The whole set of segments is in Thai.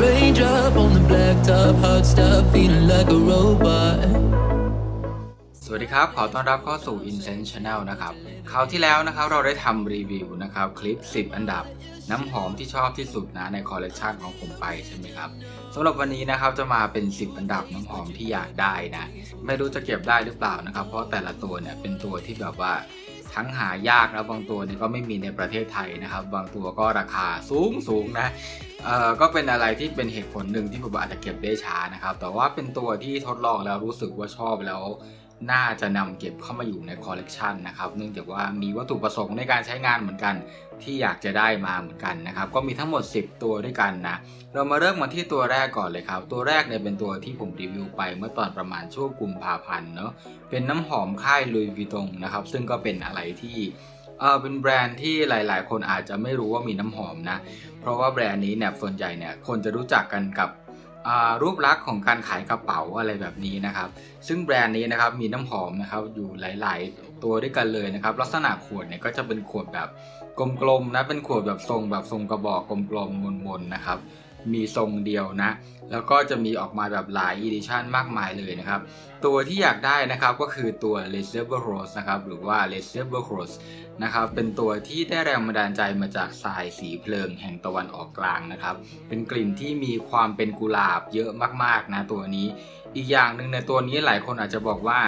Raindrop on the blacktop, hot stuff, feeling like a robot. สวัสดีครับ ขอต้อนรับเข้าสู่ Incense Channel นะครับ คราวที่แล้วนะครับเราได้ทำรีวิวนะครับ คลิป 10 อันดับน้ำหอมที่ชอบที่สุดนะในคอลเลกชันของผมไปใช่ไหมครับสำหรับวันนี้นะครับจะมาเป็น 10 อันดับน้ำหอมที่อยากได้นะ ไม่รู้จะเก็บได้หรือเปล่านะครับ เพราะแต่ละตัวเนี่ยเป็นตัวที่แบบว่า ทั้งหายากนะบางตัวเนี่ยก็ไม่มีในประเทศไทยนะครับ บางตัวก็ราคาสูงสูงนะเอ่อก็เป็นอะไรที่เป็นเหตุผลหนึ่งที่ผมอาจจะเก็บได้ช้านะครับ แต่ว่าเป็นตัวที่ทดลองแล้วรู้สึกว่าชอบแล้ว น่าจะนำเก็บเข้ามาอยู่ในคอลเลกชันนะครับเนื่องจากว่ามีวัตถุประสงค์ในการใช้งานเหมือนกัน ที่อยากจะได้มาเหมือนกันนะครับก็มีทั้งหมด 10 ตัวด้วยกันนะเรามาเริ่มกันที่ตัวแรกก่อนเลยครับ ตัวแรกเนี่ยเป็นตัวที่ผมรีวิวไปเมื่อตอนประมาณช่วงกุมภาพันธ์เนาะเป็นน้ำหอมค่ายลุยวิตงนะครับซึ่งก็เป็นอะไรที่เออเป็นแบรนด์ที่หลาย ๆ คนอาจจะไม่รู้ว่ามีน้ำหอมนะ เพราะว่าแบรนด์นี้เนี่ยส่วนใหญ่เนี่ยคนจะรู้จักกันกับ รูปลักษณ์ของการขายกระเป๋าอะไรแบบนี้นะครับ ซึ่งแบรนด์นี้นะครับมีน้ำหอมนะครับอยู่หลาย ๆ ตัวด้วยกันเลยนะครับ ลักษณะขวดเนี่ยก็จะเป็นขวดแบบกลมๆนะเป็นขวดแบบทรงแบบทรงกระบอกกลมๆมนๆนะครับ มีทรงเดียวนะ แล้วก็จะมีออกมาแบบหลายอีดิชันมากมายเลยนะครับ ตัวที่อยากได้นะครับก็คือตัว l e s e r v e Rose นะครับ หรือว่า l e s e r v e Rose นะครับ เป็นตัวที่ได้แรงบันดาลใจมาจากทรายสีเพลิงแห่งตะวันออกกลางนะครับ เป็นกลิ่นที่มีความเป็นกุหลาบเยอะมากๆนะตัวนี้ อีกอย่างหนึ่งในตัวนี้หลายคนอาจจะบอกว่า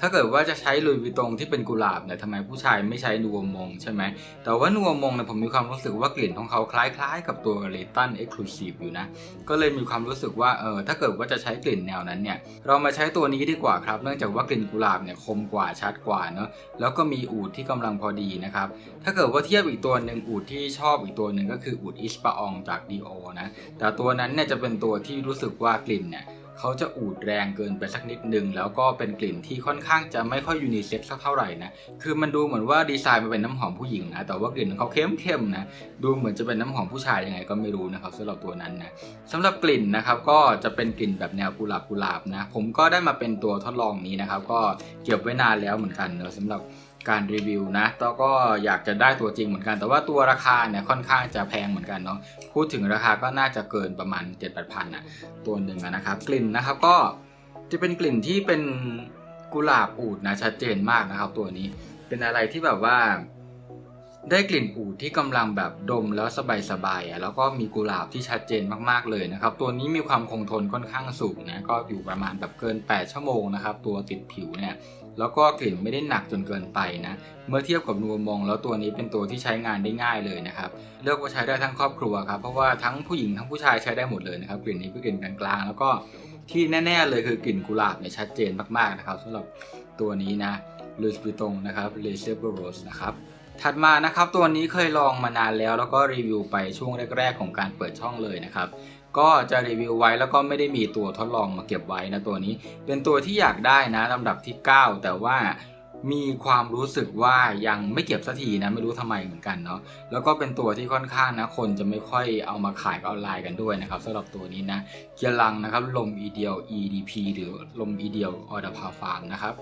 ถ้าเกิดว่าจะใช้ลุยวิตงที่เป็นกุหลาบเนี่ยทำไมผู้ชายไม่ใช้นัวมงใช่ไหม แต่ว่านัวมงเนี่ยผมมีความรู้สึกว่ากลิ่นของเขาคล้ายๆ กับตัวเลตันเอ็กซ์คลูซีฟอยู่นะ ก็เลยมีความรู้สึกว่าเออถ้าเกิดว่าจะใช้กลิ่นแนวนั้นเนี่ย เรามาใช้ตัวนี้ดีกว่าครับ เนื่องจากว่ากลิ่นกุหลาบเนี่ยคมกว่าชัดกว่าเนาะแล้วก็มีอูดที่กำลังพอดีนะครับ ถ้าเกิดว่าเทียบอีกตัวหนึ่งอูดที่ชอบอีกตัวหนึ่งก็คืออูดอิสปาอองจากดีโอนะ แต่ตัวนั้นเนี่ยจะเป็นตัวที่รู้สึกว่ากลิ่นเนี่ย เขาจะอูดแรงเกินไปสักนิดนึง แล้วก็เป็นกลิ่นที่ค่อนข้างจะไม่ค่อยยูนิเซ็กสักเท่าไหร่นะคือมันดูเหมือนว่าดีไซน์มันเป็นน้ำหอมผู้หญิงนะแต่ว่ากลิ่นของเขาเข้มๆนะดูเหมือนจะเป็นน้ำหอมผู้ชายยังไงก็ไม่รู้นะครับสำหรับตัวนั้นนะสำหรับกลิ่นนะครับก็จะเป็นกลิ่นแบบแนวกุหลาบกุหลาบนะผมก็ได้มาเป็นตัวทดลองนี้นะครับก็เก็บไว้นานแล้วเหมือนกันเนอะสำหรับ การรีวิวนะแล้วก็อยากจะได้ตัวจริงเหมือนกัน แต่ว่าตัวราคาเนี่ยค่อนข้างจะแพงเหมือนกันเนาะ พูดถึงราคาก็น่าจะเกินประมาณ 7 8 0 0 0นอะตัวหนึ่งนะครับ กลิ่นนะครับก็จะเป็นกลิ่นที่เป็นกุหลาบอูดนะชัดเจนมากนะครับตัวนี้ เป็นอะไรที่แบบว่า ได้กลิ่นอูดที่กำลังแบบดมแล้วสบายๆอะแล้วก็มีกุหลาบที่ชัดเจนมากๆเลยนะครับ ตัวนี้มีความคงทนค่อนข้างสูงนะก็อยู่ประมาณแบบเกิน 8 ชั่วโมงนะครับ ตัวติดผิวเนี่ยแล้วก็กลิ่นไม่ได้หนักจนเกินไปนะ เมื่อเทียบกับนัวมองแล้วตัวนี้เป็นตัวที่ใช้งานได้ง่ายเลยนะครับ เลือกว่าใช้ได้ทั้งครอบครัวครับ เพราะว่าทั้งผู้หญิงทั้งผู้ชายใช้ได้หมดเลยนะครับ กลิ่นนี้เป็นกลิ่นกลางๆ แล้วก็ที่แน่ ๆ เลยคือกลิ่นกุหลาบเนี่ยชัดเจนมากๆนะครับสำหรับตัวนี้นะลูสบิตงนะครับเลเซอร์โรสนะครับ ถัดมานะครับตัวนี้เคยลองมานานแล้ว แล้วก็รีวิวไปช่วงแรก ๆ ของการเปิดช่องเลยนะครับก็จะรีวิวไว้แล้วก็ไม่ได้มีตัวทดลองมาเก็บไว้นะตัวนี้ เป็นตัวที่อยากได้นะลำดับที่ 9 แต่ว่า มีความรู้สึกว่ายังไม่เก็บสักทีนะไม่รู้ทำไมเหมือนกันเนาะแล้วก็เป็นตัวที่ค่อนข้างนะคนจะไม่ค่อยเอามาขายออนไลน์กันด้วยนะครับสำหรับตัวนี้นะเกียร์ลังนะครับลมอีเดีย EDP หรือลมอีเดียออดาพาฟาร์มนะครับ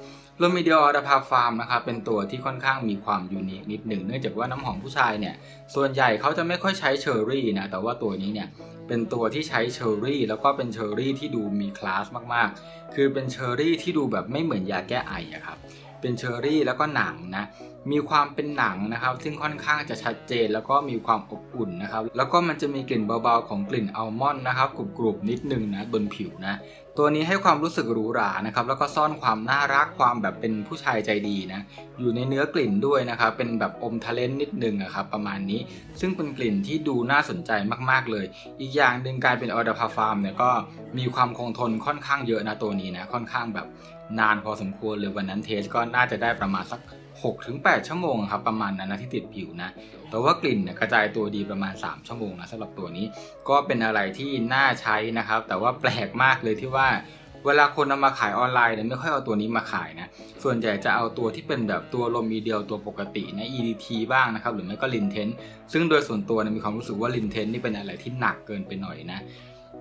ลมอีเดียออดาพาฟาร์มนะครับเป็นตัวที่ค่อนข้างมีความยูนิคนิดหนึ่งเนื่องจากว่าน้ำหอมผู้ชายเนี่ยส่วนใหญ่เขาจะไม่ค่อยใช้เชอร์รี่นะแต่ว่าตัวนี้เนี่ยเป็นตัวที่ใช้เชอร์รี่แล้วก็เป็นเชอร์รี่ที่ดูมีคลาสมากๆ คือเป็นเชอร์รี่ที่ดูแบบไม่เหมือนยาแก้ไออะครับ เป็นเชอร์รี่แล้วก็หนังนะมีความเป็นหนังนะครับ ซึ่งค่อนข้างจะชัดเจนแล้วก็มีความอบอุ่นนะครับ แล้วก็มันจะมีกลิ่นเบาๆของกลิ่นอัลมอนด์นะครับกรุบๆนิดนึงนะบนผิวนะ ตัวนี้ให้ความรู้สึกหรูหรานะครับแล้วก็ซ่อนความน่ารักความแบบเป็นผู้ชายใจดีนะอยู่ในเนื้อกลิ่นด้วยนะครับเป็นแบบอมทะเลนนิดนึงอะครับประมาณนี้ ซึ่งเป็นกลิ่นที่ดูน่าสนใจมากๆเลย อีกอย่างหนึ่งการเป็นออดาพาฟาร์มเนี่ยก็มีความคงทนค่อนข้างเยอะนะตัวนี้นะค่อนข้างแบบนานพอสมควรเลยวันนั้นเทสก็น่าจะได้ประมาณสัก 6-8ชั่วโมงครับประมาณนั้นนะที่ติดผิวนะแต่ว่ากลิ่นเนี่ยกระจายตัวดีประมาณ 3 ชั่วโมงนะสำหรับตัวนี้ก็เป็นอะไรที่น่าใช้นะครับ แต่ว่าแปลกมากเลยที่ว่าเวลาคนเอามาขายออนไลน์เนี่ยไม่ค่อยเอาตัวนี้มาขายนะ ส่วนใหญ่จะเอาตัวที่เป็นแบบตัวลมมีเดียวตัวปกตินะ EDT บ้างนะครับ หรือไม่ก็ลินเทนซึ่งโดยส่วนตัวเนี่ยมีความรู้สึกว่าลินเทนนี่เป็นอะไรที่หนักเกินไปหน่อยนะ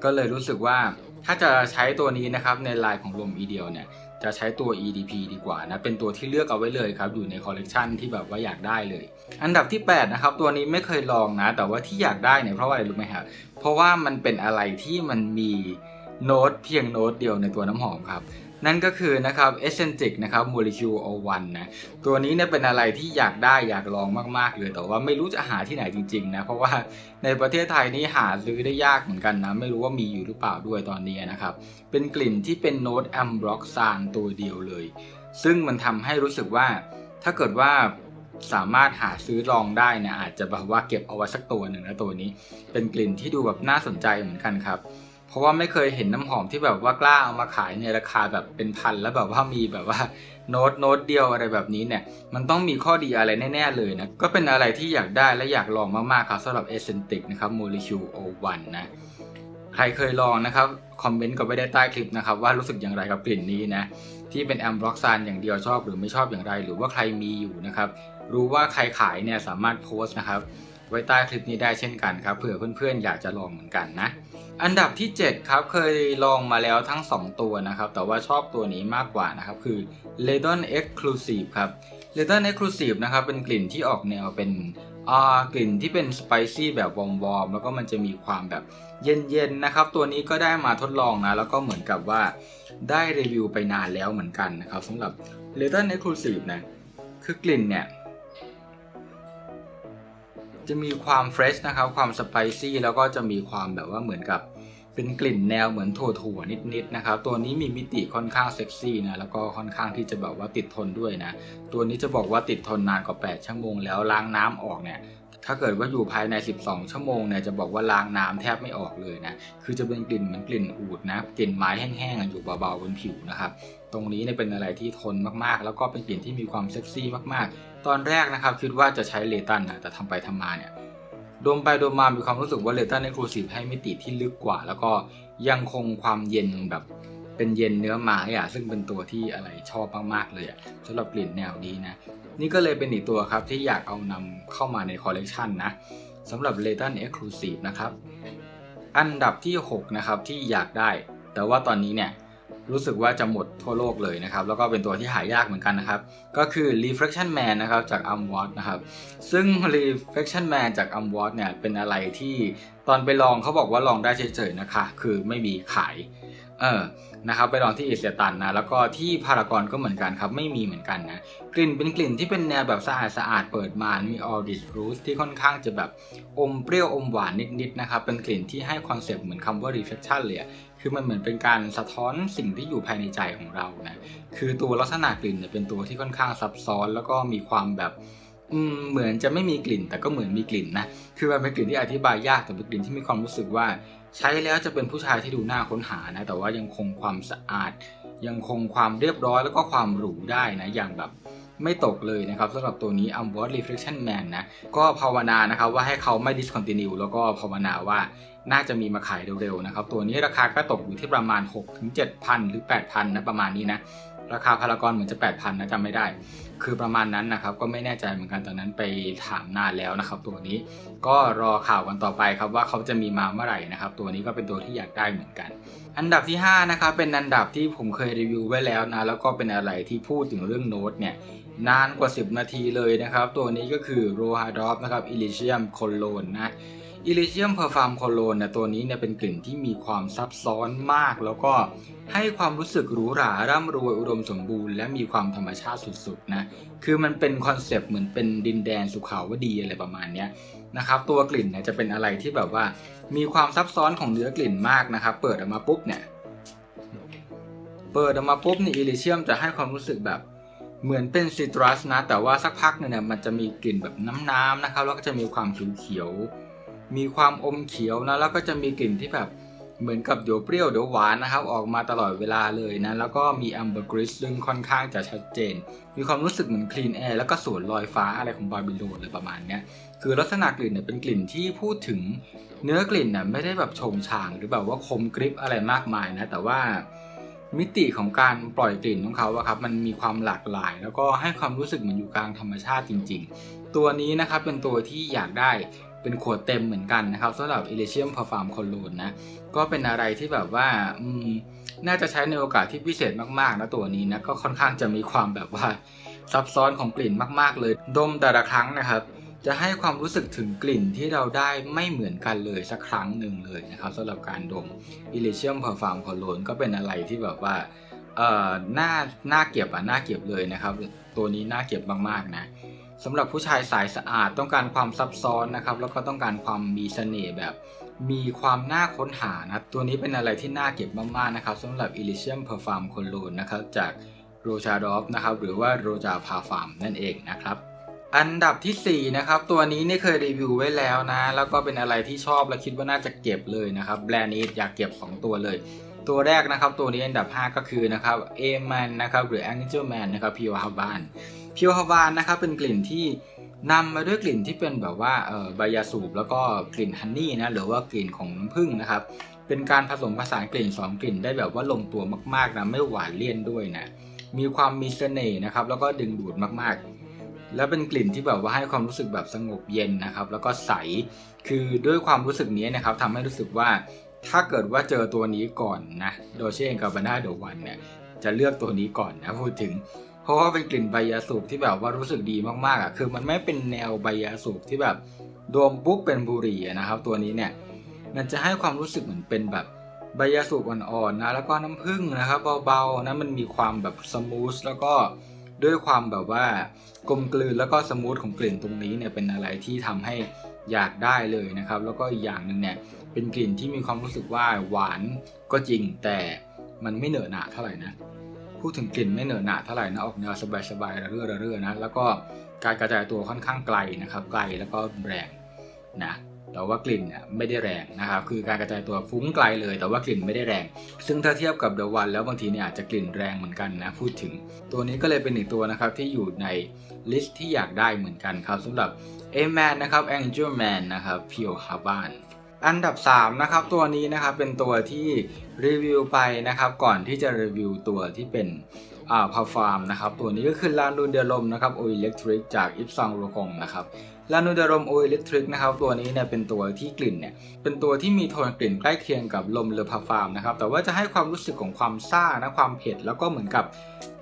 ก็เลยรู้สึกว่าถ้าจะใช้ตัวนี้นะครับในลายของลมอีเดียวเนี่ย จะใช้ตัว EDP ดีกว่านะ เป็นตัวที่เลือกเอาไว้เลยครับ อยู่ในคอลเลกชันที่แบบว่าอยากได้เลย อันดับที่ 8 นะครับ ตัวนี้ไม่เคยลองนะ แต่ว่าที่อยากได้เนี่ยเพราะว่าอะไรรู้ไหมครับเพราะว่ามันเป็นอะไรที่มันมีโน้ตเพียงโน้ตเดียวในตัวน้ำหอมครับ นั่นก็คือนะครับ Eccentric นะครับ Molecule 01นะตัวนี้เนี่ยเป็นอะไรที่อยากได้อยากลองมากๆเลยแต่ว่าไม่รู้จะหาที่ไหนจริงๆนะเพราะว่าในประเทศไทยนี่หาซื้อได้ยากเหมือนกันนะไม่รู้ว่ามีอยู่หรือเปล่าด้วยตอนนี้นะครับเป็นกลิ่นที่เป็นโน้ตแอมบล็อกซานตัวเดียวเลย ซึ่งมันทำให้รู้สึกว่าถ้าเกิดว่าสามารถหาซื้อลองได้นี่ยอาจจะแบบว่าเก็บเอาไว้สักตัวหนึ่งนะตัวนี้ เป็นกลิ่นที่ดูแบบน่าสนใจเหมือนกันครับ ราะว่าไม่เคยเห็นน้ำหอมที่แบบว่ากล้าเอามาขายในราคาแบบเป็นพันแล้วแบบว่ามีแบบว่าโน้ตโน้ตเดียวอะไรแบบนี้เนี่ย มันต้องมีข้อดีอะไรแน่ ๆ เลยนะ ก็เป็นอะไรที่อยากได้และอยากลองมาก ๆ ครับสำหรับ Eccentric นะครับ Molecule 01นนะ ใครเคยลองนะครับ คอมเมนต์ก็ไม่ได้ใต้คลิปนะครับ ว่ารู้สึกอย่างไรกับกลิ่นนี้นะ ที่เป็นแอมบล็อกซานอย่างเดียวชอบหรือไม่ชอบอย่างไร หรือว่าใครมีอยู่นะครับ รู้ว่าใครขายเนี่ยสามารถโพสต์นะครับ ไว้ใต้คลิปนี้ได้เช่นกันครับเผื่อเพื่อนๆอยากจะลองเหมือนกันนะ อันดับที่ 7 ครับเคยลองมาแล้วทั้ง 2 ตัวนะครับ แต่ว่าชอบตัวนี้มากกว่านะครับ คือ l e d o n Exclusive ครับ l e d o n Exclusive นะครับ เป็นกลิ่นที่ออกแนวเป็นอ่ากลิ่นที่เป็นสไปซี่แบบวอมๆแล้วก็มันจะมีความแบบเย็นๆนะครับ ตัวนี้ก็ได้มาทดลองนะ แล้วก็เหมือนกับว่าได้รีวิวไปนานแล้วเหมือนกันนะครับสำหรับ l e d o n Exclusive นะคือกลิ่นเนี่ย จะมีความเฟรชนะครับ ความสไปซี่ แล้วก็จะมีความแบบว่าเหมือนกับเป็นกลิ่นแนวเหมือนถั่วๆนิดๆนะครับ ตัวนี้มีมิติค่อนข้างเซ็กซี่นะ แล้วก็ค่อนข้างที่จะแบบว่าติดทนด้วยนะ ตัวนี้จะบอกว่าติดทนนานกว่า 8 ชั่วโมงแล้วล้างน้ำออกเนี่ย ถ้าเกิดว่าอยู่ภายใน 12 ชั่วโมงเนี่ยจะบอกว่าล้างน้ำแทบไม่ออกเลยนะ คือจะเป็นกลิ่นเหมือนกลิ่นอูดนะ กลิ่นไม้แห้งๆอยู่เบาๆบนผิวนะครับ ตรงนี้เนี่ยเป็นอะไรที่ทนมากๆ แล้วก็เป็นกลิ่นที่มีความเซ็กซี่มากๆ ตอนแรกนะครับคิดว่าจะใช้เลตันนะแต่ทำไปทำมาเนี่ยดมไปดมมามีความรู้สึกว่าเลตันเอ็กซ์คลูซีฟให้มิติที่ลึกกว่า แล้วก็ยังคงความเย็นแบบเป็นเย็นเนื้อไม้อะซึ่งเป็นตัวที่อะไรชอบมากๆเลยอะสำหรับกลิ่นแนวนี้นะนี่ก็เลยเป็นอีกตัวครับที่อยากเอานำเข้ามาในคอลเลกชันนะสำหรับเลตันเอ็กซ์คลูซีฟนะครับ อันดับที่ 6 นะครับที่อยากได้ แต่ว่าตอนนี้เนี่ย รู้สึกว่าจะหมดทั่วโลกเลยนะครับ แล้วก็เป็นตัวที่หายากเหมือนกันนะครับ ก็คือ Reflection Man นะครับจาก u m w a t นะครับ ซึ่ง Reflection Man จาก u m w a t เนี่ยเป็นอะไรที่ตอนไปลองเขาบอกว่าลองได้เฉยๆนะคะ คือไม่มีขาย เออนะครับไปลองที่อิเตันนะแล้วก็ที่พารากอนก็เหมือนกันครับไม่มีเหมือนกันนะกลิ่นเป็นกลิ่นที่เป็นแนวแบบสะอาดสะอาดเปิดมามีออริสรูสที่ค่อนข้างจะแบบอมเปรี้ยวอมหวานนิดๆนะครับเป็นกลิ่นที่ให้คอนเซปต์เหมือนคำว่า reflection เลยอะคือมันเหมือนเป็นการสะท้อนสิ่งที่อยู่ภายในใจของเรานะคือตัวลักษณะกลิ่นเนี่ยเป็นตัวที่ค่อนข้างซับซ้อน แล้วก็มีความแบบอืมเหมือนจะไม่มีกลิ่น แต่ก็เหมือนมีกลิ่นนะคือมันเป็นกลิ่นที่อธิบายยากแต่เป็นกลิ่นที่มีความรู้สึกว่า ใช้แล้วจะเป็นผู้ชายที่ดูน่าค้นหานะ แต่ว่ายังคงความสะอาด ยังคงความเรียบร้อยแล้วก็ความหรูได้นะอย่างแบบไม่ตกเลยนะครับสำหรับตัวนี้ u m w a t Reflection Man นะ ก็ภาวนานะครับว่าให้เขาไม่ discontinue แล้วก็ภาวนาว่าน่าจะมีมาขายเร็วๆนะครับ ตัวนี้ราคาก็ตกอยู่ที่ประมาณ 6-7,000 หรือ 8,000 นะ ประมาณนี้นะ ราคาพารากอนเหมือนจะ 8,000นะจำไม่ได้ คือประมาณนั้นนะครับ ก็ไม่แน่ใจเหมือนกันตอนนั้นไปถามนานแล้วนะครับ ตัวนี้ก็รอข่าวกันต่อไปครับว่าเขาจะมีมาเมื่อไหร่นะครับ ตัวนี้ก็เป็นตัวที่อยากได้เหมือนกัน อันดับที่5นะครับเป็นอันดับที่ผมเคยรีวิวไว้แล้วนะแล้วก็เป็นอะไรที่พูดถึงเรื่องโน้ตเนี่ยนานกว่า 10 นาทีเลยนะครับ ตัวนี้ก็คือ r o h a d o p นะครับ Elysium Cologne นะ Elysium Perfume Cologne เนี่ยตัวนี้เนี่ยเป็นกลิ่นที่มีความซับซ้อนมาก แล้วก็ให้ความรู้สึกหรูหราร่ำรวยอุดมสมบูรณ์ และมีความธรรมชาติสุดๆนะคือมันเป็นคอนเซปต์เหมือนเป็นดินแดนสุขาวดีอะไรประมาณนี้นะครับตัวกลิ่นเนี่ยจะเป็นอะไรที่แบบว่า มีความซับซ้อนของเนื้อกลิ่นมากนะครับ เปิดออกมาปุ๊บเนี่ยเปิดออกมาปุ๊บนี่ Elysium จะให้ความรู้สึกแบบเหมือนเป็นซิตรัสนะ แต่ว่าสักพักหนึงเนี่ยมันจะมีกลิ่นแบบน้ำๆนะครับแล้วก็จะมีความเขียวๆ มีความอมเขียวนะแล้วก็จะมีกลิ่นที่แบบเหมือนกับเดี๋ยวเปรี้ยวเดี๋ยวหวานนะครับ ออกมาตลอดเวลาเลยนะ แล้วก็มีอัมเบอร์กริสซึ่งค่อนข้างจะชัดเจน มีความรู้สึกเหมือนคลีนแอร์แล้วก็สวนลอยฟ้าอะไรของบาบิโลนอะไรประมาณเนี้ยคือลักษณะกลิ่นเนี่ยเป็นกลิ่นที่พูดถึงเนื้อกลิ่นน่ะไม่ได้แบบโฉงฉางหรือแบบว่าคมกริบอะไรมากมายนะ แต่ว่ามิติของการปล่อยกลิ่นของเขาอะครับมันมีความหลากหลาย แล้วก็ให้ความรู้สึกเหมือนอยู่กลางธรรมชาติจริง ๆ ตัวนี้นะครับเป็นตัวที่อยากได้ เป็นขวดเต็มเหมือนกันนะครับสำหรับ Elysium Parfum Cologne นะ ก็เป็นอะไรที่แบบว่าน่าจะใช้ในโอกาสที่พิเศษมากๆนะตัวนี้นะ ก็ค่อนข้างจะมีความแบบว่าซับซ้อนของกลิ่นมาก ๆ เลย ดมแต่ละครั้งนะครับ จะให้ความรู้สึกถึงกลิ่นที่เราได้ไม่เหมือนกันเลยสักครั้งหนึ่งเลยนะครับสำหรับการดม Elysium Parfum Cologne ก็เป็นอะไรที่แบบว่าเอ่อน่าน่าเก็บอะน่าเก็บเลยนะครับ ตัวนี้น่าเก็บมากๆนะ สำหรับผู้ชายสายสะอาดต้องการความซับซ้อนนะครับ แล้วก็ต้องการความมีเสน่ห์แบบ มีความน่าค้นหานะตัวนี้เป็นอะไรที่น่าเก็บมากๆนะครับสำหรับ Elysium Parfum Cologne นะครับจาก r o j a d o f นะครับหรือว่า r o j a Parfum นั่นเองนะครับอันดับทีสี่4นะครับตัวนี้นี่เคยรีวิวไว้แล้วนะ แล้วก็เป็นอะไรที่ชอบและคิดว่าน่าจะเก็บเลยนะครับแบรนด์นี้อยากเก็บ 2 ตัวเลย ตัวแรกนะครับตัวนี้อันดับ 5 ก็คือนะครับ a m a n นนะครับหรือ Angel Man นะครับ Pure Havan Pure Havan น พิวฮาวานนะครับเป็นกลิ่นที่นำมาด้วยกลิ่นที่เป็นแบบว่าใบยาสูบแล้วก็กลิ่นฮันนี่นะหรือว่ากลิ่นของน้ำผึ้งนะครับเป็นการผสมผสานกลิ่นสองกลิ่นได้แบบว่าลงตัวมากๆนะไม่หวานเลี่ยนด้วยนะมีความมีเสน่ห์นะครับแล้วก็ดึงดูดมากๆ แล้วเป็นกลิ่นที่แบบว่าให้ความรู้สึกแบบสงบเย็นนะครับแล้วก็ใสคือด้วยความรู้สึกนี้นะครับทำให้รู้สึกว่าถ้าเกิดว่าเจอตัวนี้ก่อนนะโดเช่กับบานาโดวันเนี่ยจะเลือกตัวนี้ก่อนนะพูดถึง เพราะว่าเป็นกลิ่นใบยาสูบที่แบบว่ารู้สึกดีมากๆอะคือมันไม่เป็นแนวใบยาสูบที่แบบดมปุ๊บเป็นบุหรี่นะครับ ตัวนี้เนี่ยมันจะให้ความรู้สึกเหมือนเป็นแบบใบยาสูบอ่อนๆนะแล้วก็น้ำผึ้งนะครับเบาๆนะมันมีความแบบสมูทแล้วก็ด้วยความแบบว่ากลมกลืนแล้วก็สมูทของกลิ่นตรงนี้เนี่ยเป็นอะไรที่ทำให้อยากได้เลยนะครับ แล้วก็อีกอย่างหนึ่งเนี่ยเป็นกลิ่นที่มีความรู้สึกว่าหวานก็จริงแต่มันไม่เหนอะหนะเท่าไหร่นะ พูดถึงกลิ่นไม่เหนอะหนะเท่าไหร่นะออกแนวสบายๆระเรื่อระเรื่อนะแล้วก็การกระจายตัวค่อนข้างไกลนะครับไกลแล้วก็แรงนะแต่ว่ากลิ่นเนี่ยไม่ได้แรงนะครับคือการกระจายตัวฟุ้งไกลเลย แต่ว่ากลิ่นไม่ได้แรง ซึ่งถ้าเทียบกับเดวันแล้วบางทีเนี่ยอาจจะกลิ่นแรงเหมือนกันนะพูดถึง ตัวนี้ก็เลยเป็นอีกตัวนะครับที่อยู่ในลิสต์ที่อยากได้เหมือนกันครับสำหรับ a m a n นะครับ Angel Man นะครับ Pure h a b a n อันดับ 3 นะครับ ตัวนี้นะครับเป็นตัวที่รีวิวไปนะครับ ก่อนที่จะรีวิวตัวที่เป็นอ่าพาฟาร์มนะครับ ตัวนี้ก็คือลานูเดลมนะครับโออิเล็กทริกจากอิฟซังโรคงนะครับลานูเดลมโออิเล็กทริกนะครับ ตัวนี้เนี่ยเป็นตัวที่กลิ่นเนี่ยเป็นตัวที่มีโทนกลิ่นใกล้เคียงกับลมเลอพาฟาร์มนะครับ แต่ว่าจะให้ความรู้สึกของความซ่านะความเผ็ด แล้วก็เหมือนกับ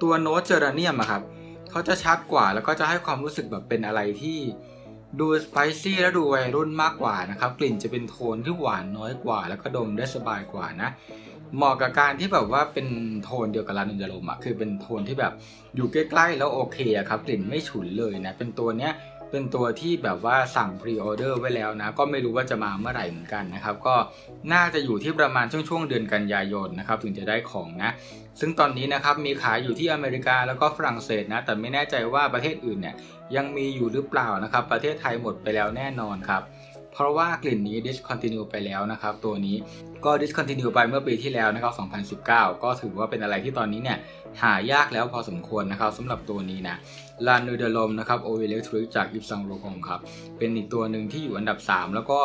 ตัวโน้ตเจอราเนียมอะครับเขาจะชัดกว่าแล้วก็จะให้ความรู้สึกแบบเป็นอะไรที่ ดูสไปซี่และดูวัยรุ่นมากกว่านะครับ กลิ่นจะเป็นโทนที่หวานน้อยกว่า แล้วก็ดมได้สบายกว่านะ เหมาะกับการที่แบบว่าเป็นโทนเดียวกับลานุนจาลมอะคือเป็นโทนที่แบบอยู่ใกล้ๆแล้วโอเคอะครับ กลิ่นไม่ฉุนเลยนะ เป็นตัวเนี้ยเป็นตัวที่แบบว่าสั่งพรีออเดอร์ไว้แล้วนะ ก็ไม่รู้ว่าจะมาเมื่อไหร่เหมือนกันนะครับ ก็น่าจะอยู่ที่ประมาณช่วงช่วงเดือนกันยายนนะครับ ถึงจะได้ของนะ ซึ่งตอนนี้นะครับมีขายอยู่ที่อเมริกาแล้วก็ฝรั่งเศสนะ แต่ไม่แน่ใจว่าประเทศอื่นเนี่ยยังมีอยู่หรือเปล่านะครับ ประเทศไทยหมดไปแล้วแน่นอนครับ เพราะว่ากลิ่นนี้ discontinue ไปแล้วนะครับ ตัวนี้ก็ discontinue ไปเมื่อปีที่แล้วนะครับ 2019 ก็ถือว่าเป็นอะไรที่ตอนนี้เนี่ยหายากแล้วพอสมควรนะครับสำหรับตัวนี้นะลานูเดลมนะครับโอเอเลทริกจากอิฟซังโรกงครับเป็นอีกตัวหนึ่งที่อยู่อันดับ 3 แล้วก็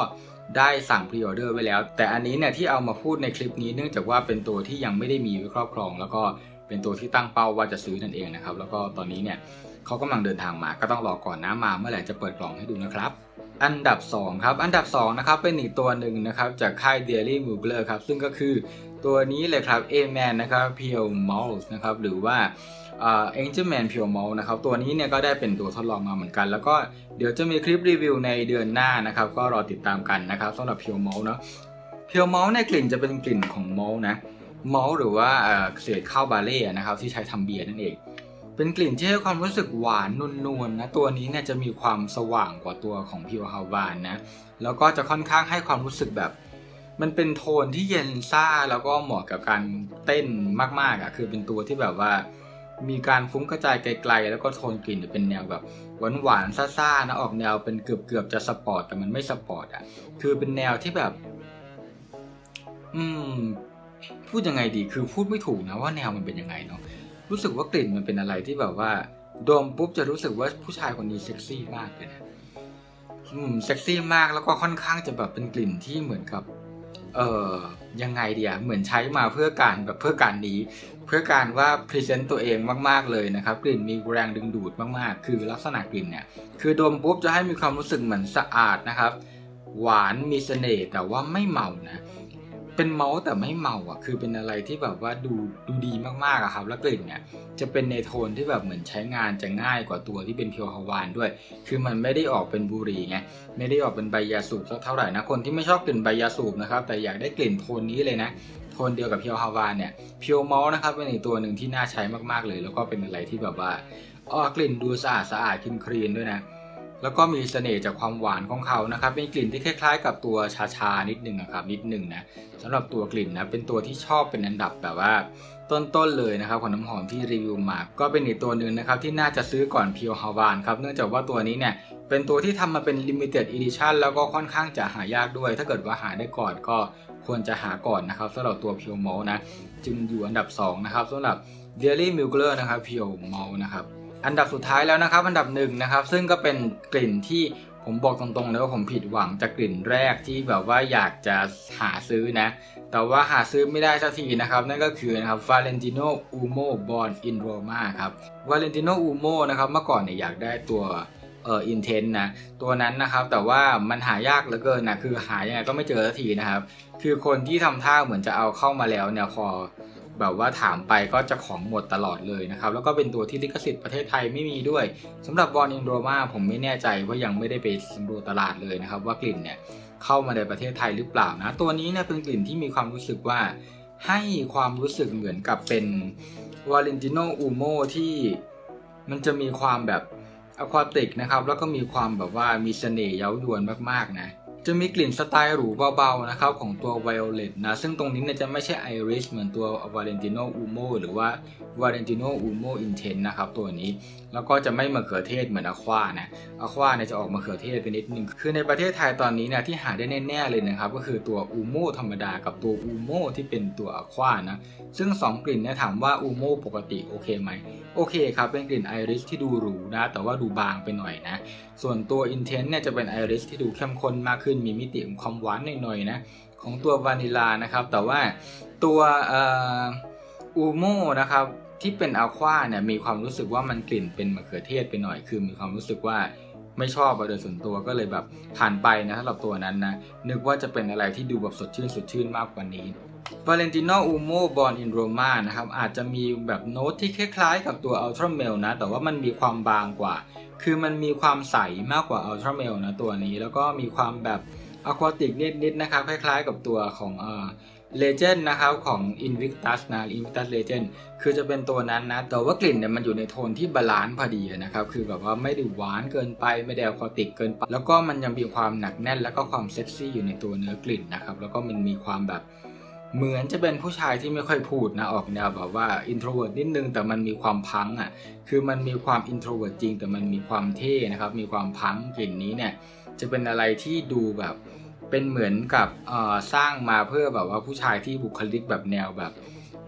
ได้สั่งพรีออเดอร์ไว้แล้ว แต่อันนี้เนี่ยที่เอามาพูดในคลิปนี้เนื่องจากว่าเป็นตัวที่ยังไม่ได้มีไว้ครอบครอง แล้วก็เป็นตัวที่ตั้งเป้าว่าจะซื้อนั่นเองนะครับ แล้วก็ตอนนี้เนี่ยเขากำลังเดินทางมาก็ต้องรอก่อนนะมาเมื่อไหร่จะเปิดกล่องให้ดูนะครับ อันดับ 2 ครับ อันดับ2นะครับเป็นอีกตัวหนึ่งนะครับจากค่าย Daily m u g l e r ครับซึ่งก็คือ ตัวนี้เลยครับ A-Man นะครับ Pure Mouse นะครับหรือว่าอ่า Angel Man Pure Mouse นะครับตัวนี้เนี่ยก็ได้เป็นตัวทดลองมาเหมือนกัน แล้วก็เดี๋ยวจะมีคลิปรีวิวในเดือนหน้านะครับ ก็รอติดตามกันนะครับสำหรับ Pure Mouse เนาะ Pure Mouse เนี่ยกลิ่นจะเป็นกลิ่นของ Malt นะ Malt หรือว่าเศษข้าวบาเล่นะครับที่ใช้ทำเบียร์นั่นเอง เป็นกลิ่นที่ให้ความรู้สึกหวานนวลๆนะตัวนี้เนี่ยจะมีความสว่างกว่าตัวของพิวฮาวานนะแล้วก็จะค่อนข้างให้ความรู้สึกแบบ มันเป็นโทนที่เย็นซ่าแล้วก็เหมาะกับการเต้นมากๆอะคือเป็นตัวที่แบบว่า มีการฟุ้งกระจายไกลๆ แล้วก็โทนกลิ่นเป็นแนวแบบหวานๆซ่าๆนะออกแนวเป็นเกือบๆจะสปอร์ตแต่มันไม่สปอร์ตอะคือเป็นแนวที่แบบ อืม พูดยังไงดีคือพูดไม่ถูกนะว่าแนวมันเป็นยังไงเนาะรู้สึกว่ากลิ่นมันเป็นอะไรที่แบบว่าดมปุ๊บจะรู้สึกว่าผู้ชายคนนี้เซ็กซี่มากเลยนะอืมเซ็กซี่มากแล้วก็ค่อนข้างจะแบบเป็นกลิ่นที่เหมือนกับ เอ่อยังไงเดียเหมือนใช้มาเพื่อการแบบเพื่อการนี้ เพื่อการว่าพรีเซนต์ตัวเองมากๆเลยนะครับ กลิ่นมีแรงดึงดูดมากๆ คือลักษณะกลิ่นเนี่ย คือดมปุ๊บจะให้มีความรู้สึกเหมือนสะอาดนะครับ หวานมีเสน่ห์แต่ว่าไม่เมานะ เป็นเมาแต่ไม่เมาอะ คือเป็นอะไรที่แบบว่าดูดูดีมากๆอะครับ แล้วกลิ่นเนี่ยจะเป็นในโทนที่แบบเหมือนใช้งานจะง่ายกว่าตัวที่เป็นเพียวฮาวานด้วย คือมันไม่ได้ออกเป็นบุหรี่ไง ไม่ได้ออกเป็นใบยาสูบสักเท่าไหร่นะ คนที่ไม่ชอบกลิ่นใบยาสูบนะครับ แต่อยากได้กลิ่นโทนนี้เลยนะโทนเดียวกับเพียวฮาวานเนี่ยเพียวมอลนะครับเป็นอีกตัวหนึ่งที่น่าใช้มากๆเลย แล้วก็เป็นอะไรที่แบบว่าออกกลิ่นดูสะอาดสะอาดคลีนคลีนด้วยนะ แล้วก็มีเสน่ห์จากความหวานของเขานะครับเป็นกลิ่นที่คล้ายๆ กับตัวชาชานิดหนึ่งอะครับนิดหนึ่งนะสำหรับตัวกลิ่นนะเป็นตัวที่ชอบเป็นอันดับแบบว่าต้นๆเลยนะครับของน้ำหอมที่รีวิวมา ก็เป็นอีกตัวหนึ่งนะครับที่น่าจะซื้อก่อนเพียวฮาวานครับเนื่องจากว่าตัวนี้เนี่ยเป็นตัวที่ทำมาเป็น limited edition แล้วก็ค่อนข้างจะหายากด้วย ถ้าเกิดว่าหาได้ก่อนก็ควรจะหาก่อนนะครับสำหรับตัวเพียวมอลนะจึงอยู่อันดับ2นะครับสำหรับ d a i l y m i l k e r นะครับเพียวมอลนะครับ อันดับสุดท้ายแล้วนะครับ อันดับหนึ่งนะครับ ซึ่งก็เป็นกลิ่นที่ผมบอกตรงๆเลยว่าผมผิดหวังจากกลิ่นแรกที่แบบว่าอยากจะหาซื้อนะ แต่ว่าหาซื้อไม่ได้สักทีนะครับ นั่นก็คือนะครับ Valentino Umo Born in Roma ครับ Valentino Umo นะครับเมื่อก่อนเนี่ยอยากได้ตัวเอ่อ Intent นะตัวนั้นนะครับแต่ว่ามันหายากเหลือเกินนะคือหายังไงก็ไม่เจอสักทีนะครับ คือคนที่ทำท่าเหมือนจะเอาเข้ามาแล้วเนี่ยพอ แบบว่าถามไปก็จะของหมดตลอดเลยนะครับ แล้วก็เป็นตัวที่ลิขสิทธิ์ประเทศไทยไม่มีด้วยสำหรับบอลอินโรมาผมไม่แน่ใจว่ายังไม่ได้ไปสำรวจตลาดเลยนะครับ ว่ากลิ่นเนี่ยเข้ามาในประเทศไทยหรือเปล่านะ ตัวนี้เนี่ยเป็นกลิ่นที่มีความรู้สึกว่าให้ความรู้สึกเหมือนกับเป็นวาเลนติโนอูโมที่มันจะมีความแบบอควาติกนะครับ แล้วก็มีความแบบว่ามีเสน่ห์เย้ายวนมากๆนะ จะมีกลิ่นสไตล์หรูเบาๆนะครับของตัว Violet นะซึ่งตรงนี้เนี่ยจะไม่ใช่ Iris เหมือนตัว Valentino Umo หรือว่า Valentino Umo Intense นะครับตัวนี้ แล้วก็จะไม่มะเขือเทศเหมือน Aqua นะ Aqua เนี่ยจะออกมะเขือเทศไปนิดนึง คือในประเทศไทยตอนนี้เนี่ยที่หาได้แน่ๆเลยนะครับก็คือตัว Umo ธรรมดากับตัว Umo ที่เป็นตัว Aqua นะซึ่ง 2 กลิ่นเนี่ยถามว่า Umo ปกติโอเคไหมโอเคครับเป็นกลิ่น Iris ที่ดูหรูนะแต่ว่าดูบางไปหน่อยนะส่วนตัว Intense เนี่ยจะเป็น Iris ที่ดูเข้มข้นมากขึ้นมีมิติของความหวานหน่อยๆนะของตัววานิลานะครับ แต่ว่าตัวอูโมนะครับที่เป็นอัลควาเนี่ยมีความรู้สึกว่ามันกลิ่นเป็นมะเขือเทศไปหน่อย คือมีความรู้สึกว่าไม่ชอบอะโดยส่วนตัวก็เลยแบบผ่านไปนะสำหรับตัวนั้นนะนึกว่าจะเป็นอะไรที่ดูแบบสดชื่นสดชื่นมากกว่านี้ Valentino Umo Born in Roma นะครับอาจจะมีแบบโน้ตที่คล้ายๆ กับตัว Ultra Male นะ แต่ว่ามันมีความบางกว่า คือมันมีความใสมากกว่า Ultra Male นะตัวนี้ แล้วก็มีความแบบอะควาติกนิดๆนะครับคล้ายๆ กับตัวของเอ่อ Legend นะครับของ Invictus นะ Invictus Legend คือจะเป็นตัวนั้นนะ แต่ว่ากลิ่นเนี่ยมันอยู่ในโทนที่บาลานซ์พอดีนะครับ คือแบบว่าไม่ได้หวานเกินไปไม่ได้อควาติกเกินไป แล้วก็มันยังมีความหนักแน่น แล้วก็ความเซ็กซี่อยู่ในตัวเนื้อกลิ่นนะครับ แล้วก็มันมีความแบบ เหมือนจะเป็นผู้ชายที่ไม่ค่อยพูดนะออกแนวแบบว่า introvert นิดนึงแต่มันมีความพังอะคือมันมีความ introvert จริง แต่มันมีความเท่นะครับมีความพังกลิ่นนี้เนี่ยจะเป็นอะไรที่ดูแบบเป็นเหมือนกับสร้างมาเพื่อแบบว่าผู้ชายที่บุคลิกแบบแนวแบบ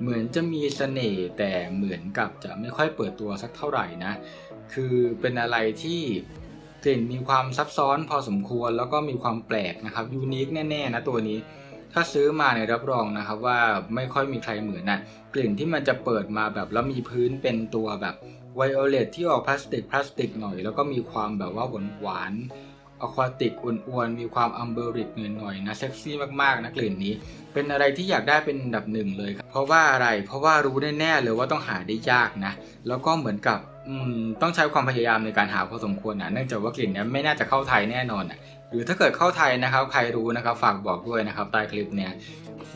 เหมือนจะมีเสน่ห์แต่เหมือนกับจะไม่ค่อยเปิดตัวสักเท่าไหร่นะคือเป็นอะไรที่กลิ่นมีความซับซ้อนพอสมควรแล้วก็มีความแปลกนะครับยูนิคแน่ๆนะตัวนี้ ถ้าซื้อมาในยรับรองนะครับว่าไม่ค่อยมีใครเหมือนนะกลิ่นที่มันจะเปิดมาแบบแล้วมีพื้นเป็นตัวแบบไวโอเลตที่ออกพลาสติกพลาสติกหน่อย แล้วก็มีความแบบว่าหวานหวานอควาติกอ้วนๆมีความอัมเบริกหน่อยๆนะเซ็กซี่มากๆนะกลิ่นนี้ เป็นอะไรที่อยากได้เป็นอันดับหนึ่งเลยครับเพราะว่าอะไรเพราะว่ารู้แน่ๆเลยว่าต้องหาได้ยากนะ แล้วก็เหมือนกับต้องใช้ความพยายามในการหาพอสมควรนะเนื่องจากว่ากลิ่นนี้ไม่น่าจะเข้าไทยแน่นอนนะ หรือถ้าเกิดเข้าไทยนะครับ ใครรู้นะครับฝากบอกด้วยนะครับใต้คลิปเนี่ย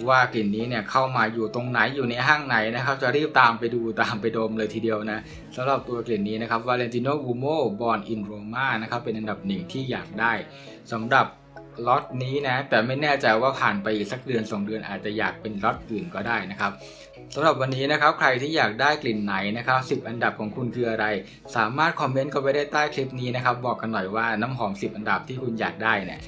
ว่ากลิ่นนี้เนี่ยเข้ามาอยู่ตรงไหนอยู่ในห้างไหนนะครับ จะรีบตามไปดูตามไปดมเลยทีเดียวนะสำหรับตัวกลิ่นนี้นะครับ Valentino Umo Born in Roma นะครับเป็นอันดับหนึ่งที่อยากได้สำหรับ ล็อตนี้นะ แต่ไม่แน่ใจว่าผ่านไปสักเดือนสองเดือนอาจจะอยากเป็นล็อตอื่นก็ได้นะครับสำหรับวันนี้นะครับ ใครที่อยากได้กลิ่นไหนนะครับ 10 อันดับของคุณคืออะไร สามารถคอมเมนต์เข้าไปได้ใต้คลิปนี้นะครับ บอกกันหน่อยว่าน้ำหอม 10 อันดับที่คุณอยากได้เนี่ย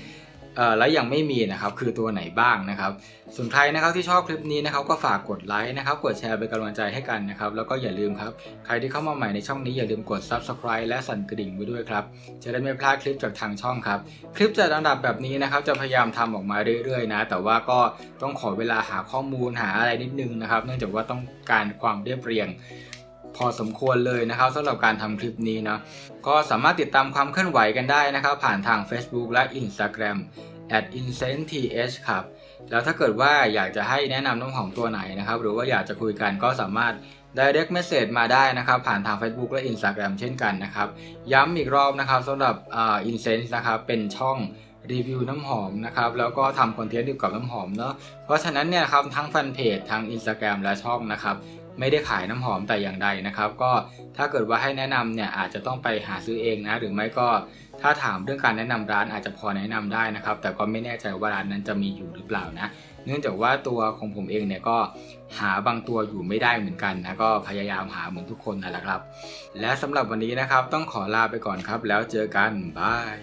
แล้วยังไม่มีนะครับคือตัวไหนบ้างนะครับส่วนใครนะครับที่ชอบคลิปนี้นะครับก็ฝากกดไลค์นะครับกดแชร์เป็นกำลังใจให้กันนะครับแล้วก็อย่าลืมครับใครที่เข้ามาใหม่ในช่องนี้อย่าลืมกด subscribe และสั่นกระดิ่งไว้ด้วยครับจะได้ไม่พลาดคลิปจากทางช่องครับคลิปจัดอันดับแบบนี้นะครับจะพยายามทำออกมาเรื่อยๆนะแต่ว่าก็ต้องขอเวลาหาข้อมูลหาอะไรนิดนึงนะครับ เนื่องจากว่าต้องการความเรียบเรียง พอสมควรเลยนะครับสำหรับการทำคลิปนี้เนาะก็สามารถติดตามความเคลื่อนไหวกันได้นะครับ ผ่านทาง Facebook และ Instagram at incense.th ครับ แล้วถ้าเกิดว่าอยากจะให้แนะนำน้ำหอมตัวไหนนะครับ หรือว่าอยากจะคุยกันก็สามารถ direct message มาได้นะครับ ผ่านทาง Facebook และ Instagram เช่นกันนะครับ ย้ำอีกรอบนะครับสำหรับอ่า incense นะครับเป็นช่องรีวิวน้ำหอมนะครับแล้วก็ทำคอนเทนต์เกี่ยวกับน้ำหอมเนาะเพราะฉะนั้นเนี่ยครับทั้งแฟนเพจทาง Instagram และช่องนะครับ ไม่ได้ขายน้ำหอมแต่อย่างใดนะครับ ก็ถ้าเกิดว่าให้แนะนำเนี่ยอาจจะต้องไปหาซื้อเองนะหรือไม่ก็ถ้าถามเรื่องการแนะนำร้านอาจจะพอแนะนำได้นะครับ แต่ก็ไม่แน่ใจว่าร้านนั้นจะมีอยู่หรือเปล่านะ เนื่องจากว่าตัวของผมเองเนี่ยก็หาบางตัวอยู่ไม่ได้เหมือนกันนะก็พยายามหาเหมือนทุกคนนั่นแหละครับ และสำหรับวันนี้นะครับต้องขอลาไปก่อนครับ แล้วเจอกันบาย